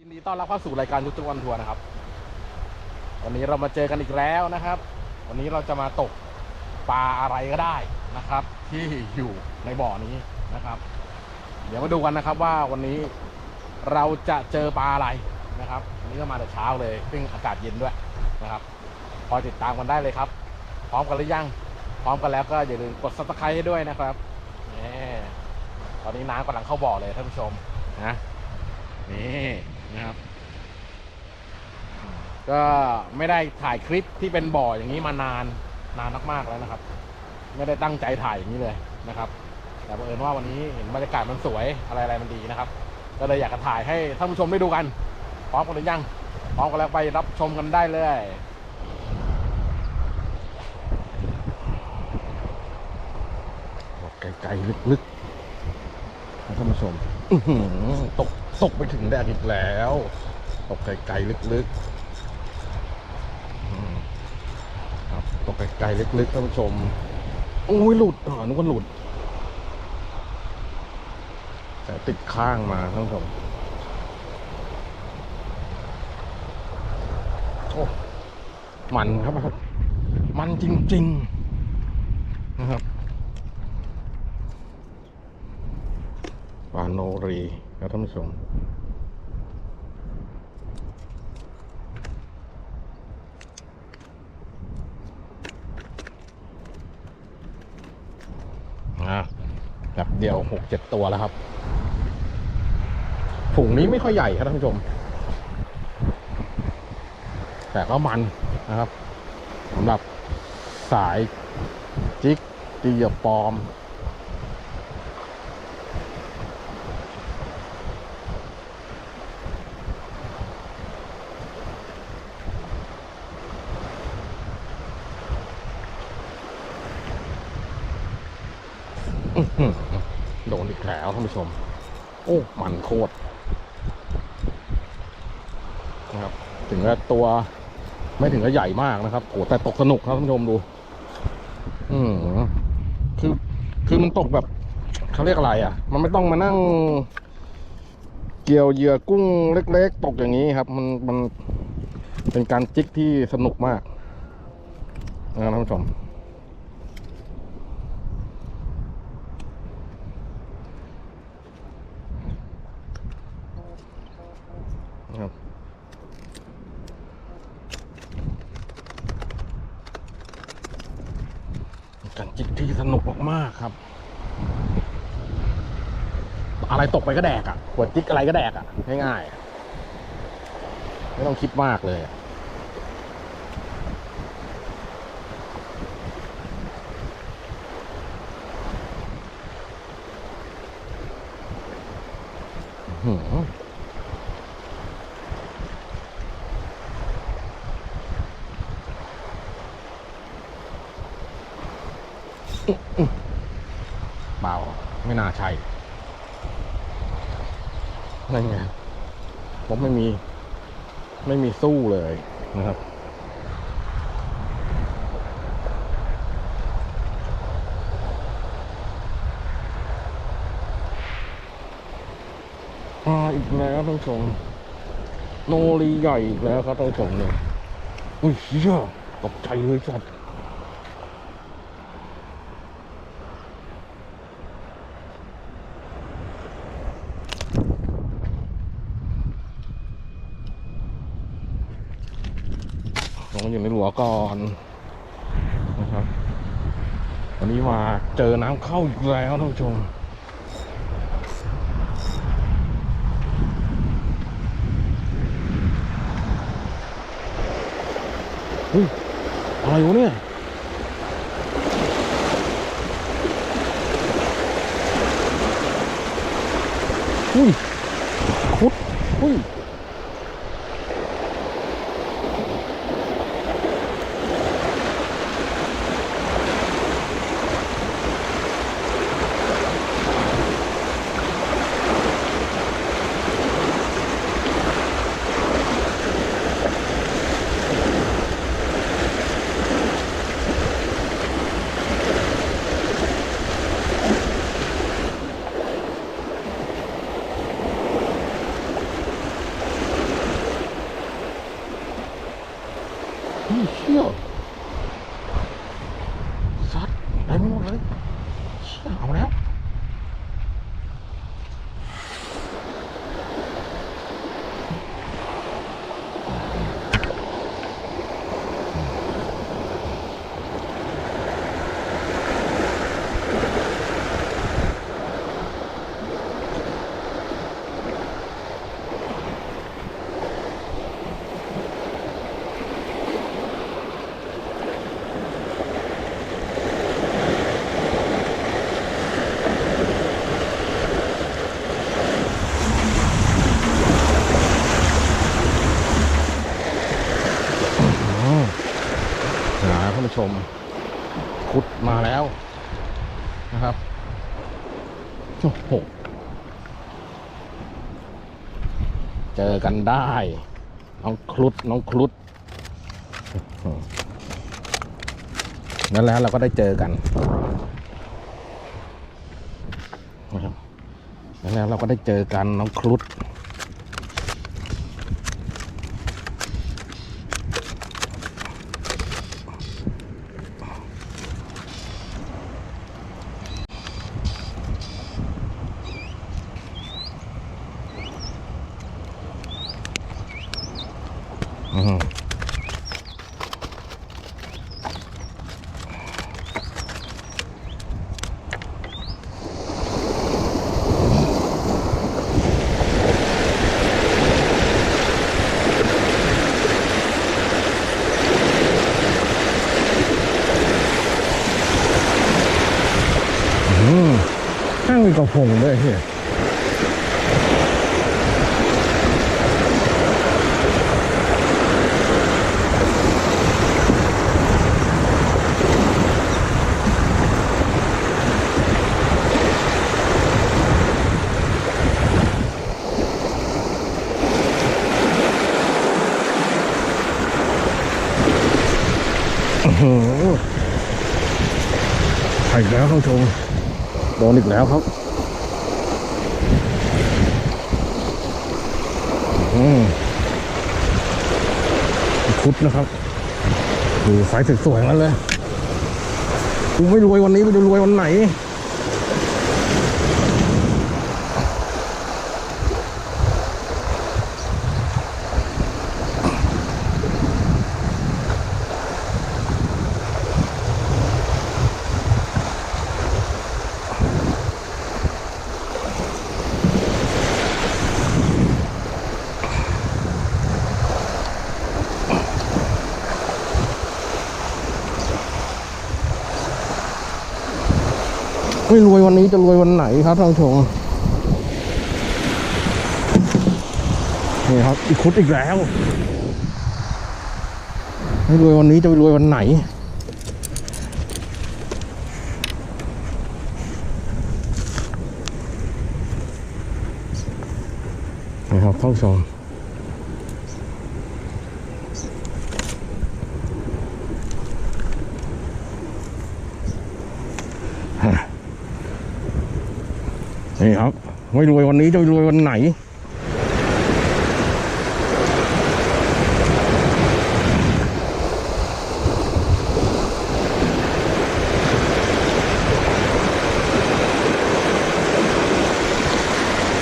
ยินดีต้อนรับเข้าสู่รายการยุทธวันทัวร์นะครับ วันนี้เรามาเจอกันอีกแล้วนะครับ วันนี้เราจะมาตกปลาอะไรก็ได้นะครับ ที่อยู่ในบ่อนี้นะครับ เดี๋ยวมาดูกันนะครับว่าวันนี้เราจะเจอปลาอะไรนะครับวันนี้ก็มาแต่เช้าเลยซึ่งอากาศเย็นด้วยนะครับคอยติดตามกันได้เลยครับ พร้อมกันหรือยัง พร้อมกันแล้วก็อย่าลืมกด subscribe ให้ด้วยนะครับนี่ตอนนี้น้ำกำลังเข้าบ่อเลยท่านผู้ชมนะนี่ นะครับ ก็ไม่ได้ถ่ายคลิปที่เป็นบ่ออย่างนี้มานานนานมากๆแล้วนะครับ ไม่ได้ตั้งใจถ่ายอย่างนี้เลยนะครับ แต่บังเอิญว่าวันนี้เห็นบรรยากาศมันสวยอะไรอะไรมันดีนะครับ ก็เลยอยากจะถ่ายให้ท่านผู้ชมได้ดูกันพร้อมกันหรือยังพร้อมกันแล้วไปรับชมกันได้เลยไกลๆลึกๆท่านผู้ชมอื้อหือตก ตกไปถึงแดดอีกแล้ว ตกไกลๆลึกๆครับตกไกลๆลึกๆท่านผู้ชมโอ้ยหลุดอ๋อนึกว่าหลุด แต่ติดข้างมาท่านผู้ชมโอ้มันครับครับมันจริง ๆ นะครับ ปลาโนรีครับท่านผู้ชมอะแบบเดียวหกเจ็ดตัวแล้วครับฝูงนี้ไม่ค่อยใหญ่ครับท่านผู้ชม แต่ก็มันนะครับสำหรับสายจิกตีเหยบปลอม โดนอีกแล้วท่านผู้ชม โอ้ มันโคตรนะครับ ถึงกับตัว ไม่ถึงกับใหญ่มากนะครับโอ้แต่ตกสนุกครับท่านผู้ชมดู อืมคือ คือมันตกแบบเขาเรียกอะไร อะ มันไม่ต้องมานั่ง เกี่ยวเหยื่อกุ้งเล็ก ๆ ตกอย่างนี้ครับ มันมันเป็นการจิกที่สนุกมากนะครับท่านผู้ชม นะครับเป็นการจิกที่สนุก มากครับ อะไรตกไปก็แดกอะ่ะขวดจิกอะไรก็แดกอะ่ะง่ายๆไม่ต้องคิดมากเลยอะอื้อหือ เปล่าไม่น่าใช่นั่นไงผมไม่มี ไม่มีสู้เลยนะครับมาอีกแล้วท่านผู้ชมโนรีใหญ่อีกแล้วครับท่านผู้ชมเนี่ยอุ้ยเชี่ยตกใจเลยสัตว์ ลงมาอยู่ในหลัวก่อนนะครับ วันนี้มา เจอน้ำเข้าอีกแล้วท่านผู้ชมเฮ้ยอะไรวะเนี่ยอุ้ยคุดอุ้ย เจอกันได้ น้องครุฑน้องครุฑนั่นแล้วเราก็ได้เจอกันนั่นแล้วเราก็ได้เจอกันน้องครุฑ ข้างมีกระพงด้วยเฮียอื้อหือไปอีกแล้วท่านผู้ชม นอีกแล้วครับอืมคุดนะครับดูไฟสวยๆนั่นเลย กูไม่รวยวันนี้กูจะรวยวันไหน ไม่รวยวันนี้จะรวยวันไหนครับท่านผู้ชมนี่ครับ อีกคุดอีกแล้ว ไม่รวยวันนี้จะไปรวยวันไหนนี่ครับท่านผู้ชม นี่ครับ ไม่รวยวันนี้จะรวยวันไหน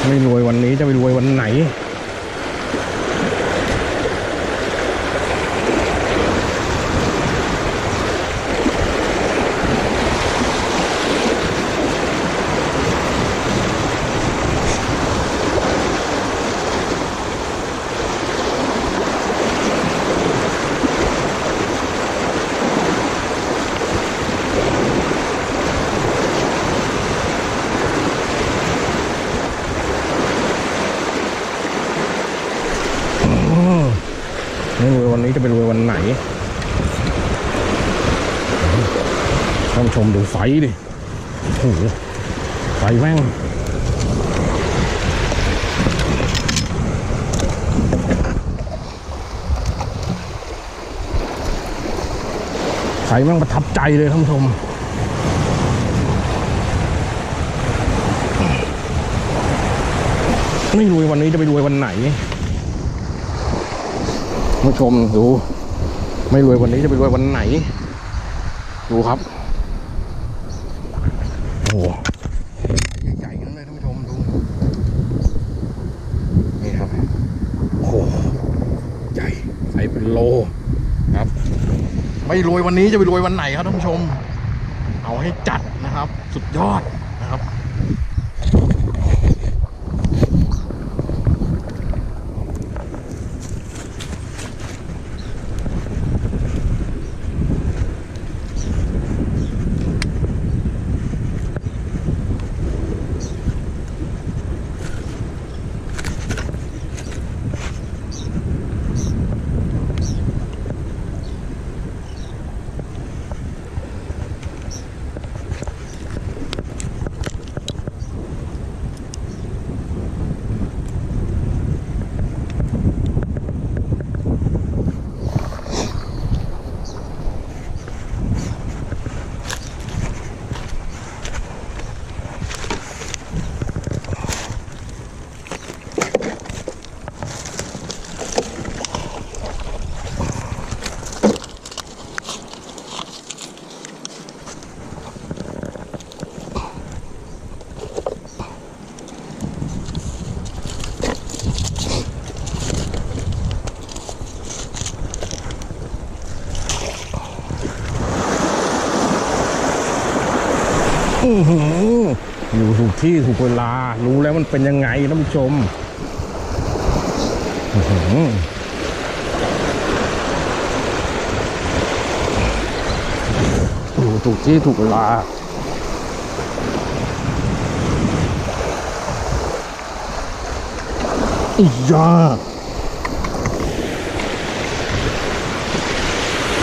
ไม่รวยวันนี้จะไปรวยวันไหน ไม่รวยวันนี้จะไปรวยวันไหนท่าน ผู้ชมดูไฟดิโอ้โหไฟแม่งไฟแม่งประทับใจเลยท่านผู้ชมไม่รวยวันนี้จะไปรวยวันไหนผู้ชมดู ไม่รวยวันนี้จะไปรวยวันไหน ดูครับ โอ้โหใหญ่ๆกันเลยท่านผู้ชมดู นี่ครับ โอ้โห ใหญ่ใส่เป็นโลครับ ไม่ รวยวันนี้จะไปรวยวันไหนครับท่านผู้ชม เอาให้จัดนะครับ สุดยอด อยู่ถูกที่ถูกเวลา รู้แล้วมันเป็นยังไงท่านผู้ชมอื้อหืออยู่ถูกที่ถูกเวลาอียา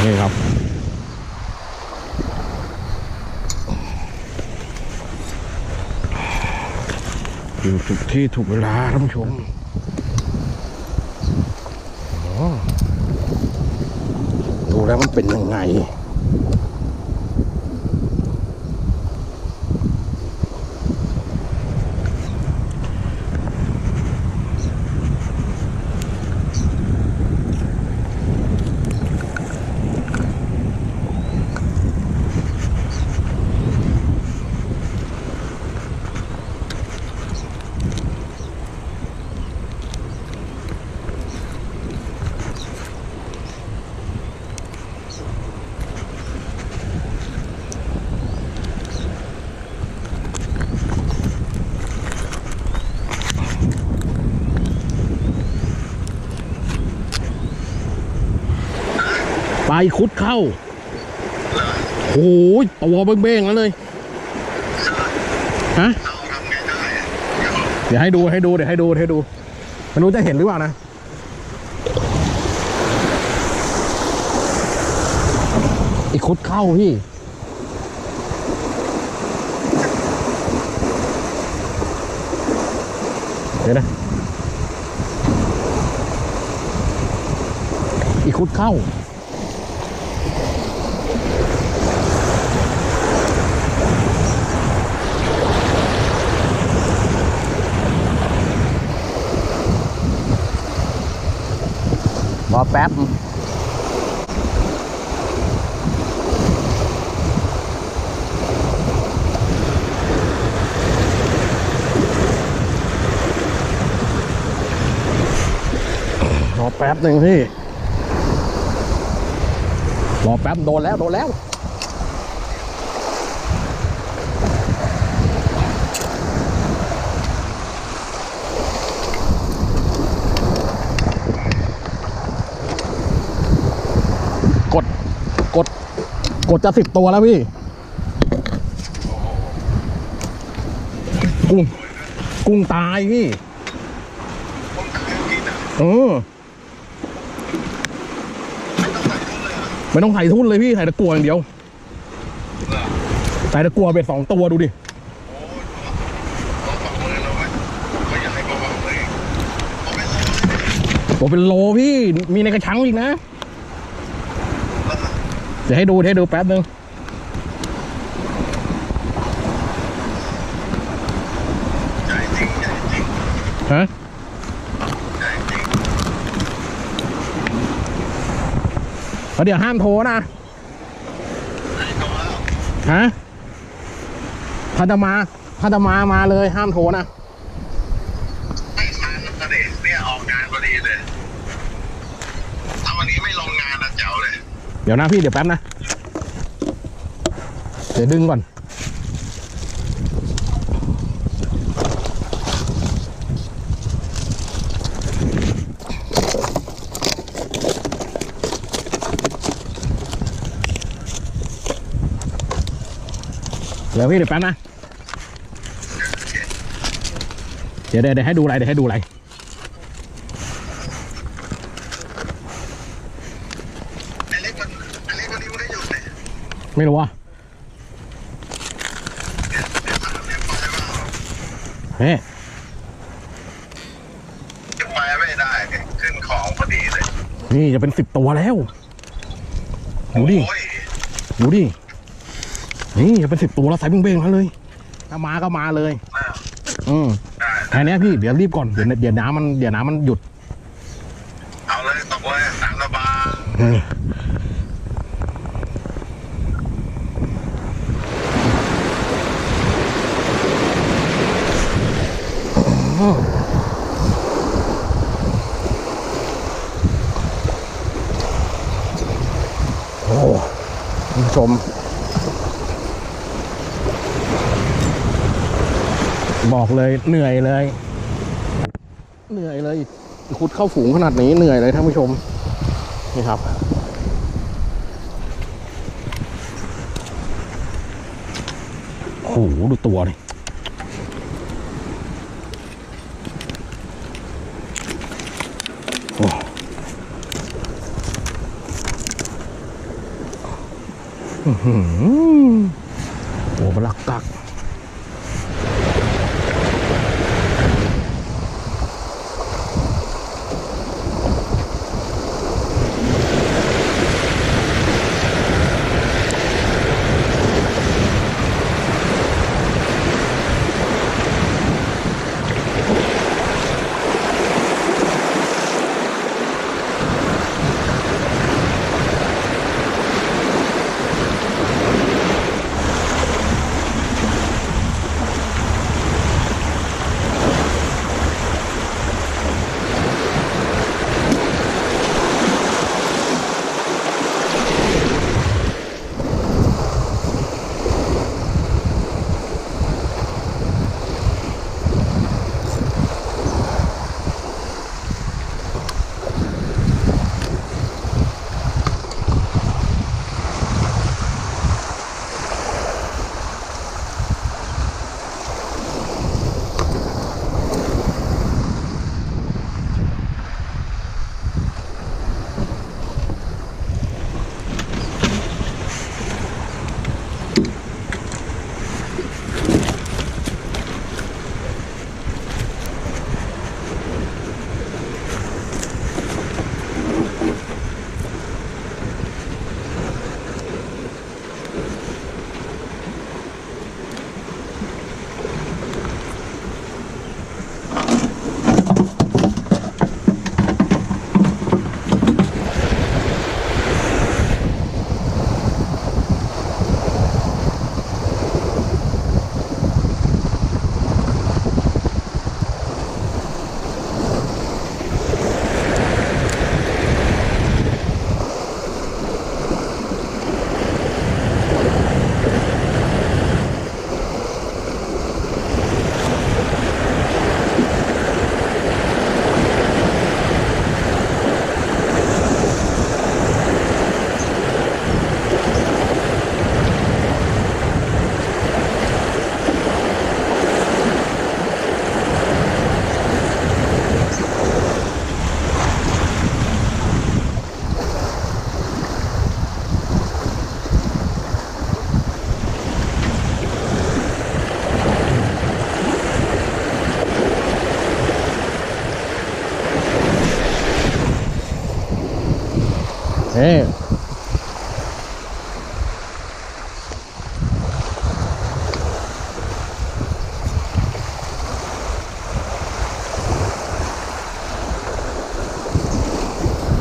นี่ครับ อยู่ถูกที่ถูกเวลาท่านผู้ชมอ๋อดูแล้วมันเป็นยังไง คุดเข้าโอ้ยตัวเบ้งๆแล้วเลยฮะเดี๋ยวให้ดูให้ดูเดี๋ยวให้ดูให้ดูไม่รู้จะเห็นหรือเปล่านะอีกคุดเข้าพี่เดี๋ยวนะอีกคุดเข้า รอแป๊บรอแป๊บหนึ่งพี่ รอแป๊บโดนแล้ว โดนแล้ว กด กด กดจะสิบตัวแล้วพี่กุ้งกุ้งตายพี่เออไม่ต้องใส่ทุ่นเลยพี่ใส่ตะกัวอย่างเดียวใส่ตะกัวเบ็ดสองตัวดูดิโอ้เป็นโลพี่ มีในกระชังอีกนะ ดี๋ยวให้ดูให้ดูแป๊บนึงฮะเอเดี๋ยวห้ามโทรนะฮะพันธมาพันธมามาเลยห้ามโทรนะ ไม่ทันก็ดิเนี่ยออกงานพอดีเลย ถ้าวันนี้ไม่ลงงานนะแจ๋วเลย เดี๋ยวนะพี่เดี๋ยวแป๊บนะ เดี๋ยวดึงก่อน เดี๋ยวพี่เดี๋ยวแป๊บนะ เดี๋ยวเดี๋ยวเดี๋ยวให้ดูอะไรเดี๋ยวให้ดูอะไร ไอ้เล็กมันไอ้เล็กวันนี้มันได้หยุดเนี่ย ไม่รู้ว่าเดี๋ยวถามเนี่ยไปว่าเฮ้ยจะไปไม่ได้เนี่ยขึ้นของพอดีเลย นี่จะเป็นสิบตัวแล้วดูดิโอ้ยดูดิ นี่จะเป็นสิบตัวแล้วใส่เบ้งๆมาเลย ถ้ามาก็มาเลยน่าอืมได้แค่เนี้ยพี่ เดี๋ยวรีบก่อน เดี๋ยวเดี๋ยวน้ำมัน เดี๋ยวน้ำมันหยุด เอาเลยตกเลยตามสบาย เออโอ้คุณผู้ชม บ อกเลยเหนื่อยเลย เหนื่อยเลยขุดเข้าฝูงขนาดนี้เหนื่อยเลยท่านผู้ชมนี่ครับ โอ้โหดูตัวดิโอ้อื้อหือ นี่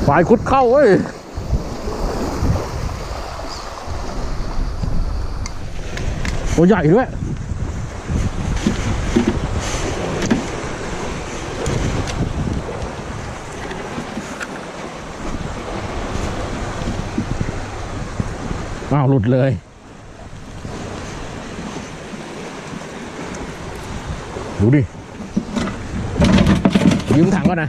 ฝ่ายคุดเข้าเว้ยตัวใหญ่ด้วยาหลุดเลย ดูดิ ยืมถังก่อนนะ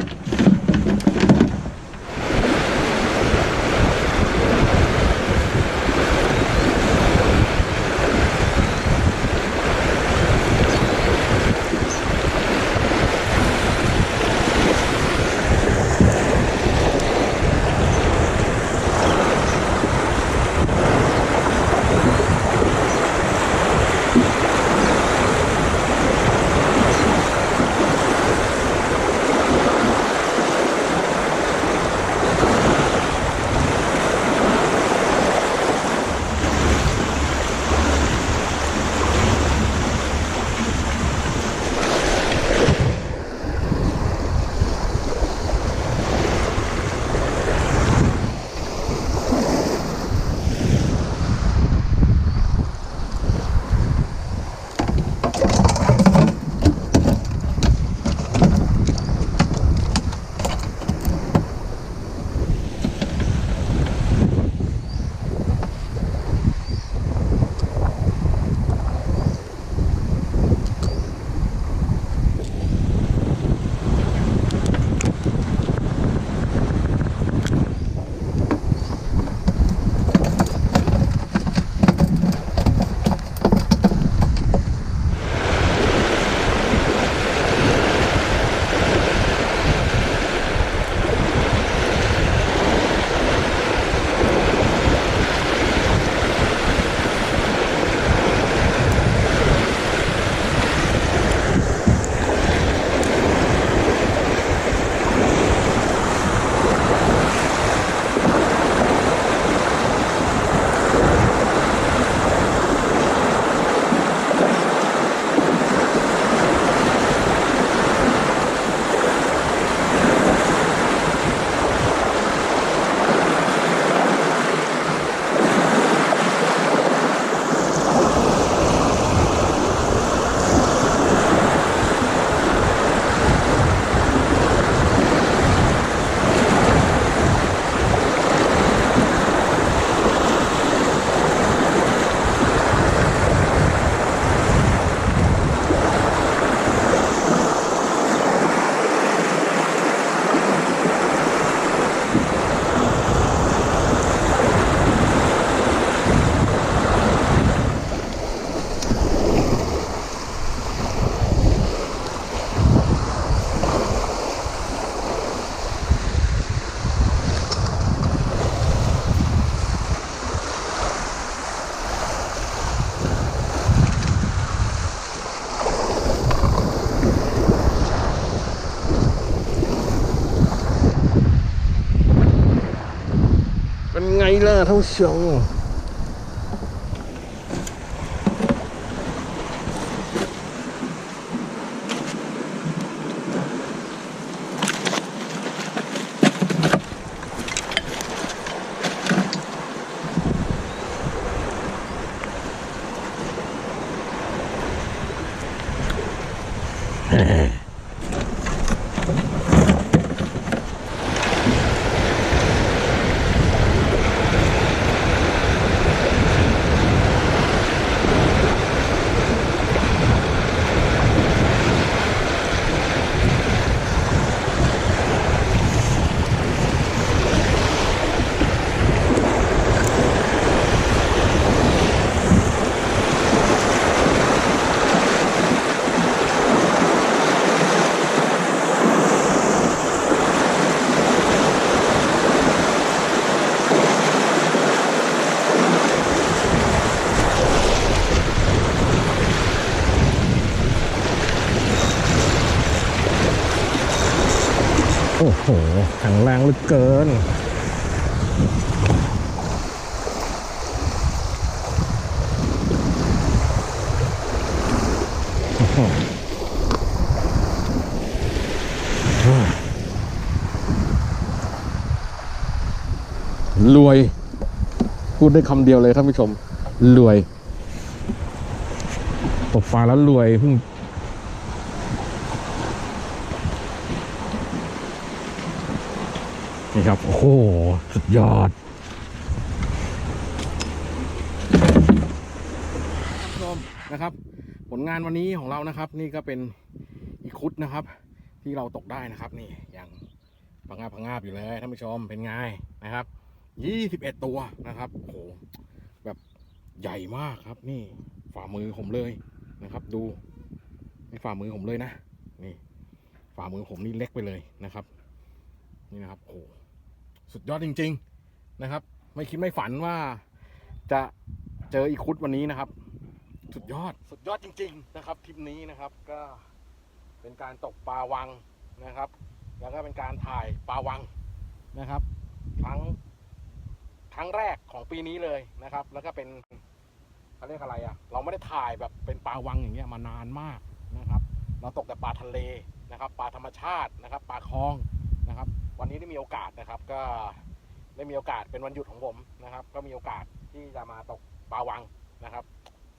他好凶哦 พูดได้วยคำเดียวเลยท่านผู้ชมรวย ตกปลาแล้วรวยพึ่งนี่ครับ โอ้โห สุดยอดท่านผู้ชมนะครับ ผลงานวันนี้ของเรานะครับ นี่ก็เป็นอีคุดนะครับ ที่เราตกได้นะครับ นี่ยังผงงาบพังงาบอยู่เลยท่านผู้ชมเป็นไงนะครับ ยี่สิบเอ็ดตัวนะครับโหแบบใหญ่มากครับ นี่ฝ่ามือผมเลยนะครับ ดูนี่ฝ่ามือผมเลยนะนี่ ฝ่ามือผมนี่เล็กไปเลยนะครับ นี่นะครับโหสุดยอดจริง ๆนะครับ ไม่คิดไม่ฝันว่าจะเจออีคุดวันนี้นะครับ สุดยอดสุดยอดจริง ๆ นะครับทริปนี้นะครับก็เป็นการตกปลาวังนะครับ แล้วก็เป็นการถ่ายปลาวังนะครับครั้ง ครั้งแรกของปีนี้เลยนะครับ แล้วก็เป็นเขาเรียกอะไรอะ่ะ เราไม่ได้ถ่ายแบบเป็นปลาวังอย่างเงี้ยมานานมากนะครับ เราตกแต่ปลาทะเลนะครับ ปลาธรรมชาตินะครับ ปลาคลองนะครับ วันนี้ได้มีโอกาสนะครับ ก็ได้มีโอกาสเป็นวันหยุดของผมนะครับ ก็มีโอกาสที่จะมาตกปลาวังนะครับ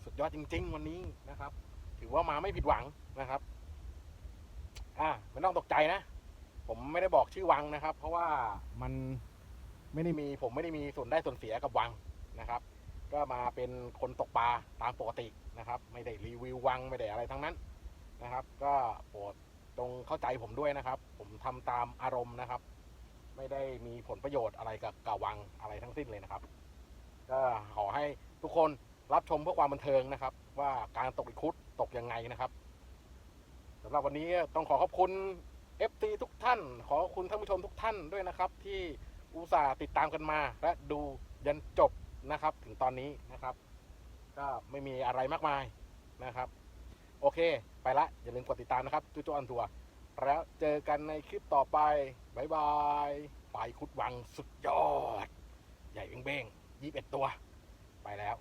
สุดยอดจริง ๆ วันนี้นะครับ ถือว่ามาไม่ผิดหวังนะครับอ่าไม่ต้องตกใจนะ ผมไม่ได้บอกชื่อวังนะครับ เพราะว่ามัน ไม่ได้มีผมไม่ได้มีส่วนได้ส่วนเสียกับวังนะครับ ก็มาเป็นคนตกปลาตามปกตินะครับ ไม่ได้รีวิววังไม่ได้อะไรทั้งนั้นนะครับ ก็โปรดจงเข้าใจผมด้วยนะครับ ผมทำตามอารมณ์นะครับ ไม่ได้มีผลประโยชน์อะไรกับกับวังอะไรทั้งสิ้นเลยนะครับ ก็ขอให้ทุกคนรับชมเพื่อความบันเทิงนะครับ ว่าการตกอีคุดตกยังไงนะครับสำหรับวันนี้ต้องขอขอบคุณ FT ทุกท่าน ขอขอบคุณท่านผู้ชมทุกท่านด้วยนะครับที่ อุตส่าห์ติดตามกันมา และดูยันจบนะครับ ถึงตอนนี้นะครับ ก็ไม่มีอะไรมากมายนะครับ โอเค ไปละ อย่าลืมกดติดตามนะครับจุ๊จุอันทัวร์แล้วเจอกันในคลิปต่อไปบายบายปคุดวังสุดยอด ใหญ่เบ้งๆยี่สิบเอ็ดตัว ไปแล้ว